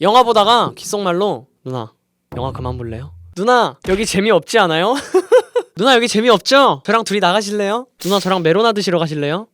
영화 보다가 귓속말로 누나 영화 그만 볼래요? 누나 여기 재미없지 않아요? 누나 여기 재미없죠? 저랑 둘이 나가실래요? 누나 저랑 메로나 드시러 가실래요?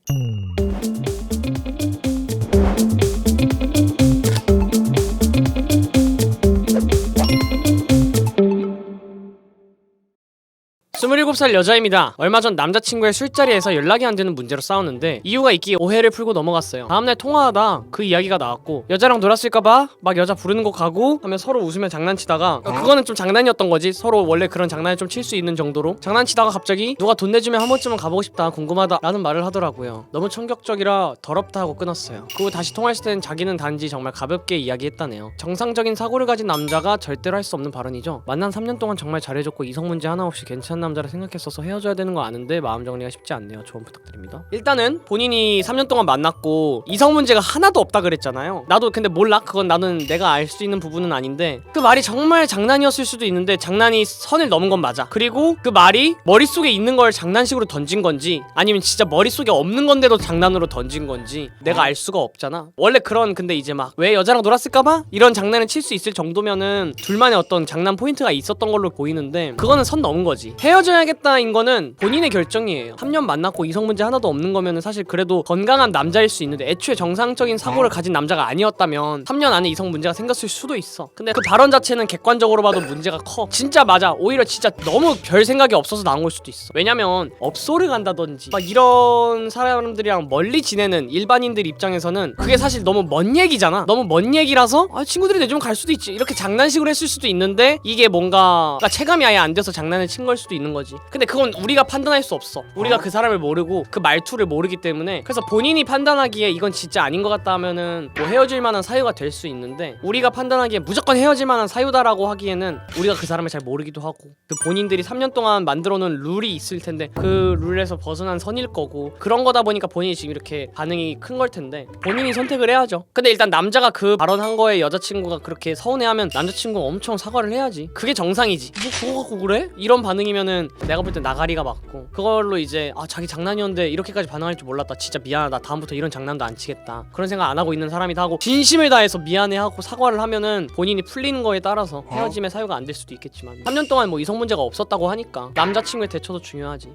스물일곱 살 여자입니다. 얼마 전 남자친구의 술자리에서 연락이 안 되는 문제로 싸웠는데 이유가 있기에 오해를 풀고 넘어갔어요. 다음날 통화하다 그 이야기가 나왔고 여자랑 놀았을까봐 막 여자 부르는 거 가고 하면 서로 웃으며 장난치다가 어, 그거는 좀 장난이었던 거지. 서로 원래 그런 장난을 좀 칠 수 있는 정도로 장난치다가 갑자기 누가 돈 내주면 한 번쯤은 가보고 싶다 궁금하다라는 말을 하더라고요. 너무 충격적이라 더럽다 하고 끊었어요. 그후 다시 통화했을 때는 자기는 단지 정말 가볍게 이야기했다네요. 정상적인 사고를 가진 남자가 절대로 할 수 없는 발언이죠. 만난 3년 동안 정말 잘해줬고 이성 문제 하나 없이 괜찮은 남자라 생각 했어서 헤어져야 되는 거 아는데 마음 정리가 쉽지 않네요. 조언 부탁드립니다. 일단은 본인이 3년 동안 만났고 이성 문제가 하나도 없다 그랬잖아요. 나도 근데 몰라. 그건 나는 내가 알 수 있는 부분은 아닌데 그 말이 정말 장난이었을 수도 있는데 장난이 선을 넘은 건 맞아. 그리고 그 말이 머릿속에 있는 걸 장난식으로 던진 건지 아니면 진짜 머릿속에 없는 건데도 장난으로 던진 건지 내가 알 수가 없잖아. 원래 그런 근데 이제 막 왜 여자랑 놀았을까봐 이런 장난을 칠 수 있을 정도면은 둘만의 어떤 장난 포인트가 있었던 걸로 보이는데 그거는 선 넘은 거지. 헤어져야 겠다인 거는 본인의 결정이에요. 3년 만났고 이성 문제 하나도 없는 거면은 사실 그래도 건강한 남자일 수 있는데 애초에 정상적인 사고를 가진 남자가 아니었다면 3년 안에 이성 문제가 생겼을 수도 있어. 근데 그 발언 자체는 객관적으로 봐도 문제가 커. 진짜 맞아. 오히려 진짜 너무 별 생각이 없어서 나온 걸 수도 있어. 왜냐면 업소를 간다든지 막 이런 사람들이랑 멀리 지내는 일반인들 입장에서는 그게 사실 너무 먼 얘기잖아. 너무 먼 얘기라서 아, 친구들이 내주면 갈 수도 있지. 이렇게 장난식으로 했을 수도 있는데 이게 뭔가 체감이 아예 안 돼서 장난을 친 걸 수도 있는 거지. 근데 그건 우리가 판단할 수 없어. 우리가 그 사람을 모르고 그 말투를 모르기 때문에 그래서 본인이 판단하기에 이건 진짜 아닌 것 같다 하면은 뭐 헤어질 만한 사유가 될 수 있는데 우리가 판단하기에 무조건 헤어질 만한 사유다라고 하기에는 우리가 그 사람을 잘 모르기도 하고 그 본인들이 3년 동안 만들어 놓은 룰이 있을 텐데 그 룰에서 벗어난 선일 거고 그런 거다 보니까 본인이 지금 이렇게 반응이 큰 걸 텐데 본인이 선택을 해야죠. 근데 일단 남자가 그 발언한 거에 여자친구가 그렇게 서운해하면 남자친구가 엄청 사과를 해야지. 그게 정상이지. 뭐 그거 갖고 그래? 이런 반응이면은 내가 볼때 나가리가 맞고 그걸로 이제 아 자기 장난이었는데 이렇게까지 반응할 줄 몰랐다. 진짜 미안하다. 다음부터 이런 장난도 안 치겠다. 그런 생각 안 하고 있는 사람이다 하고 진심을 다해서 미안해하고 사과를 하면은 본인이 풀리는 거에 따라서 헤어짐의 사유가 안 될 수도 있겠지만 3년 동안 뭐 이성 문제가 없었다고 하니까 남자친구의 대처도 중요하지.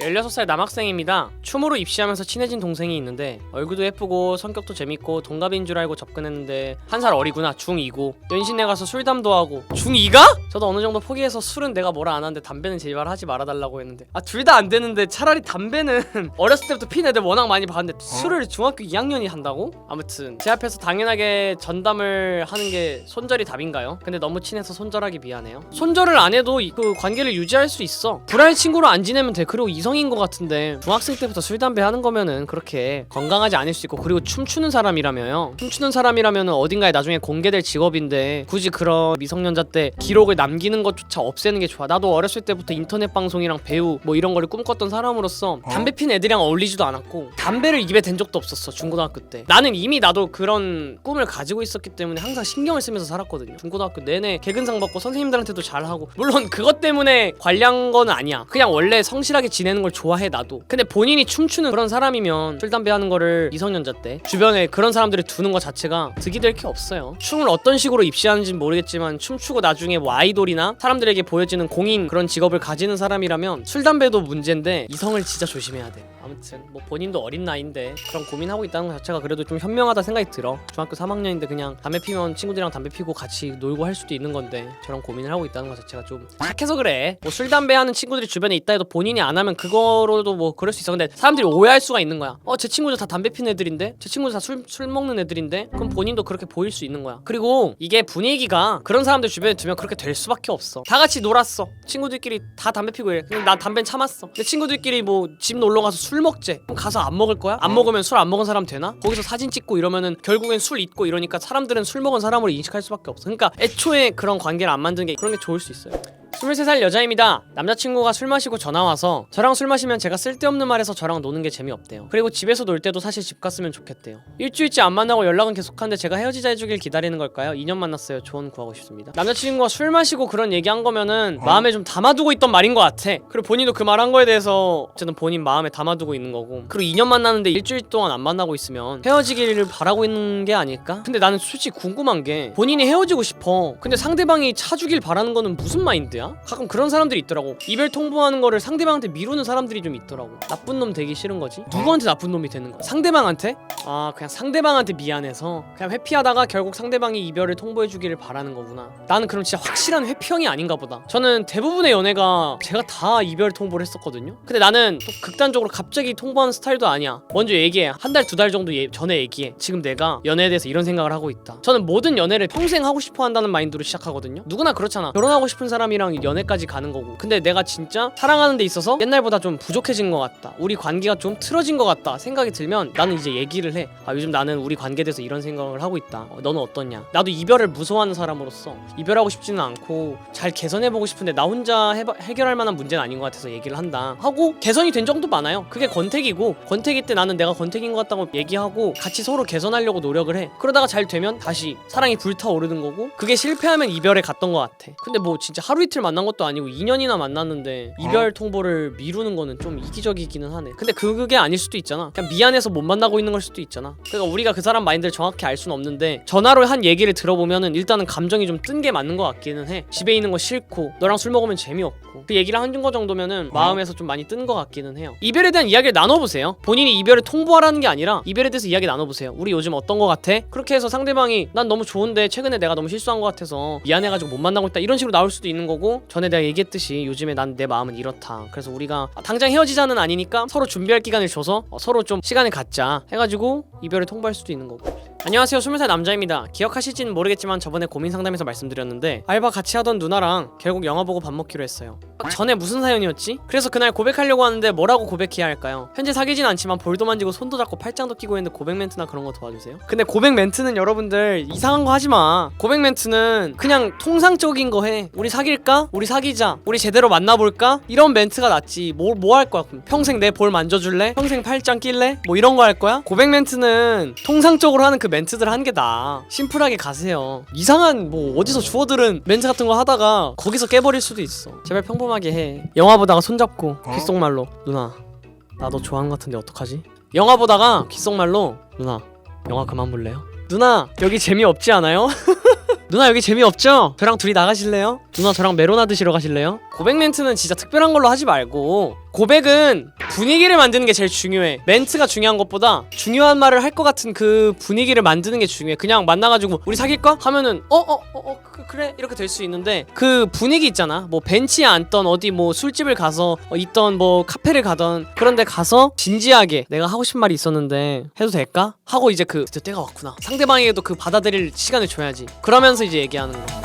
16살 남학생입니다. 춤으로 입시하면서 친해진 동생이 있는데 얼굴도 예쁘고 성격도 재밌고 동갑인 줄 알고 접근했는데 한 살 어리구나 중2고 연신내 가서 술담도 하고 중2가? 저도 어느 정도 포기해서 술은 내가 뭐라 안 하는데 담배는 제발 하지 말아달라고 했는데 아 둘 다 안 되는데 차라리 담배는 어렸을 때부터 핀 애들 워낙 많이 봤는데 술을 중학교 2학년이 한다고? 아무튼 제 앞에서 당연하게 전담을 하는 게 손절이 답인가요? 근데 너무 친해서 손절하기 미안해요 손절을 안 해도 이- 그 관계를 유지할 수 있어 불알 친구로 안 지내면 돼 그리고 이 성인 것 같은데 중학생 때부터 술 담배 하는 거면은 그렇게 건강하지 않을 수 있고 그리고 춤추는 사람이라며요. 춤추는 사람이라면은 어딘가에 나중에 공개될 직업인데 굳이 그런 미성년자 때 기록을 남기는 것조차 없애는 게 좋아. 나도 어렸을 때부터 인터넷 방송이랑 배우 뭐 이런 거를 꿈꿨던 사람으로서 담배 핀 애들이랑 어울리지도 않았고 담배를 입에 댄 적도 없었어 중고등학교 때. 나는 이미 나도 그런 꿈을 가지고 있었기 때문에 항상 신경을 쓰면서 살았거든요. 중고등학교 내내 개근상 받고 선생님들한테도 잘하고. 물론 그것 때문에 관리한 건 아니야. 그냥 원래 성실하게 지내 는 걸 좋아해 나도. 근데 본인이 춤추는 그런 사람이면 술 담배 하는 거를 미성년자 때 주변에 그런 사람들을 두는 것 자체가 득이 될 게 없어요. 춤을 어떤 식으로 입시하는지는 모르겠지만 춤추고 나중에 뭐 아이돌이나 사람들에게 보여지는 공인 그런 직업을 가지는 사람이라면 술 담배도 문제인데 이성을 진짜 조심해야 돼. 아무튼 뭐 본인도 어린 나이인데 그런 고민하고 있다는 것 자체가 그래도 좀 현명하다 생각이 들어. 중학교 3학년인데 그냥 담배 피면 친구들이랑 담배 피고 같이 놀고 할 수도 있는 건데 저런 고민을 하고 있다는 것 자체가 좀 착해서 그래. 뭐 술 담배 하는 친구들이 주변에 있다 해도 본인이 안 하면 그거로도 뭐 그럴 수 있어. 근데 사람들이 오해할 수가 있는 거야. 어 제 친구들 다 담배 피는 애들인데? 제 친구들 다술 술 먹는 애들인데? 그럼 본인도 그렇게 보일 수 있는 거야. 그리고 이게 분위기가 그런 사람들 주변에 두면 그렇게 될 수밖에 없어. 다 같이 놀았어. 친구들끼리 다 담배 피고 해 근데 나 담배는 참았어. 내 친구들끼리 뭐 집 놀러 가서 술 먹재. 그럼 가서 안 먹을 거야? 안 먹으면 술 안 먹은 사람 되나? 거기서 사진 찍고 이러면은 결국엔 술 있고 이러니까 사람들은 술 먹은 사람으로 인식할 수밖에 없어. 그러니까 애초에 그런 관계를 안 만드는 게 그런 게 좋을 수 있어요 23살 여자입니다. 남자친구가 술 마시고 전화 와서 저랑 술 마시면 제가 쓸데없는 말해서 저랑 노는 게 재미없대요. 그리고 집에서 놀 때도 사실 집 갔으면 좋겠대요. 일주일째 안 만나고 연락은 계속하는데 제가 헤어지자 해주길 기다리는 걸까요? 2년 만났어요. 조언 구하고 싶습니다. 남자친구가 술 마시고 그런 얘기 한 거면은 마음에 좀 담아두고 있던 말인 것 같아. 그리고 본인도 그 말 한 거에 대해서 어쨌든 본인 마음에 담아두고 있는 거고. 그리고 2년 만났는데 일주일 동안 안 만나고 있으면 헤어지기를 바라고 있는 게 아닐까? 근데 나는 솔직히 궁금한 게 본인이 헤어지고 싶어. 근데 상대방이 차주길 바라는 거는 무슨 마인드야? 가끔 그런 사람들이 있더라고. 이별 통보하는 거를 상대방한테 미루는 사람들이 좀 있더라고. 나쁜 놈 되기 싫은 거지. 누구한테 나쁜 놈이 되는 거야? 상대방한테? 아 그냥 상대방한테 미안해서 그냥 회피하다가 결국 상대방이 이별을 통보해 주기를 바라는 거구나. 나는 그럼 진짜 확실한 회피형이 아닌가 보다. 저는 대부분의 연애가 제가 다 이별 통보를 했었거든요. 근데 나는 또 극단적으로 갑자기 통보하는 스타일도 아니야. 먼저 얘기해. 한 달두달 정도 예- 전에 얘기해. 지금 내가 연애에 대해서 이런 생각을 하고 있다. 저는 모든 연애를 평생 하고 싶어 한다는 마인드로 시작하거든요. 누구나 그렇잖아. 결혼하고 싶은 사람이랑 연애까지 가는 거고. 근데 내가 진짜 사랑하는 데 있어서 옛날보다 좀 부족해진 것 같다. 우리 관계가 좀 틀어진 것 같다. 생각이 들면 나는 이제 얘기를 해. 아, 요즘 나는 우리 관계에 대해서 이런 생각을 하고 있다. 어, 너는 어떠냐? 나도 이별을 무서워하는 사람으로서 이별하고 싶지는 않고 잘 개선해보고 싶은데 나 혼자 해봐- 해결할 만한 문제는 아닌 것 같아서 얘기를 한다. 하고 개선이 된 정도 많아요. 그게 권태기고 권태기 때 나는 내가 권태기인 것 같다고 얘기하고 같이 서로 개선하려고 노력을 해. 그러다가 잘 되면 다시 사랑이 불타오르는 거고 그게 실패하면 이별에 갔던 것 같아. 근데 뭐 진짜 하루 이틀 만난 것도 아니고 2년이나 만났는데 이별 통보를 미루는 거는 좀 이기적이기는 하네. 근데 그- 그게 아닐 수도 있잖아. 그냥 미안해서 못 만나고 있는 걸 수도 있잖아. 그러니까 우리가 그 사람 마인드를 정확히 알 수는 없는데 전화로 한 얘기를 들어보면은 일단은 감정이 좀 뜬 게 맞는 것 같기는 해. 집에 있는 거 싫고 너랑 술 먹으면 재미없고 그 얘기를 한 거 정도면은 마음에서 좀 많이 뜬 것 같기는 해요. 이별에 대한 이야기를 나눠보세요. 본인이 이별을 통보하라는 게 아니라 이별에 대해서 이야기 나눠보세요. 우리 요즘 어떤 거 같아? 그렇게 해서 상대방이 난 너무 좋은데 최근에 내가 너무 실수한 것 같아서 미안해가지고 못 만나고 있다 이런 식으로 나올 수도 있는 거고 전에 내가 얘기했듯이 요즘에 난 내 마음은 이렇다. 그래서 우리가 당장 헤어지자는 아니니까 서로 준비할 기간을 줘서 어, 서로 좀 시간을 갖자 해가지고 이별을 통보할 수도 있는 거고. 안녕하세요 20살 남자입니다 기억하실지는 모르겠지만 저번에 고민 상담에서 말씀드렸는데 알바 같이 하던 누나랑 결국 영화 보고 밥 먹기로 했어요 전에 무슨 사연이었지? 그래서 그날 고백하려고 하는데 뭐라고 고백해야 할까요? 현재 사귀진 않지만 볼도 만지고 손도 잡고 팔짱도 끼고 있는데 고백 멘트나 그런 거 도와주세요 근데 고백 멘트는 여러분들 이상한 거 하지 마 고백 멘트는 그냥 통상적인 거 해 우리 사귈까? 우리 사귀자 우리 제대로 만나볼까? 이런 멘트가 낫지 뭐 뭐 할 거야 그럼 평생 내 볼 만져줄래? 평생 팔짱 낄래? 뭐 이런 거 할 거야? 고백 멘트는 통상적으로 하는 그 멘트들 게 나아 심플하게 가세요 이상한 뭐 어디서 주워들은 멘트 같은 거 하다가 거기서 깨버릴 수도 있어 제발 평범하게 해 영화 보다가 손잡고 귓속말로 누나 나 너 좋아하는 것 같은데 어떡하지? 영화 보다가 귓속말로 누나 영화 그만 볼래요? 누나 여기 재미없지 않아요? 누나 여기 재미없죠? 저랑 둘이 나가실래요? 누나 저랑 메로나 드시러 가실래요? 고백 멘트는 진짜 특별한 걸로 하지 말고 고백은 분위기를 만드는 게 제일 중요해. 멘트가 중요한 것보다 중요한 말을 할 것 같은 그 분위기를 만드는 게 중요해. 그냥 만나가지고 우리 사귈까? 하면은 어 어 어 어, 어, 그, 그래. 이렇게 될 수 있는데 그 분위기 있잖아. 뭐 벤치에 앉던 어디 뭐 술집을 가서 어, 있던 뭐 카페를 가던 그런 데 가서 진지하게 내가 하고 싶은 말이 있었는데 해도 될까? 하고 이제 그 때가 왔구나. 상대방에게도 그 받아들일 시간을 줘야지. 그러면서 이제 얘기하는 거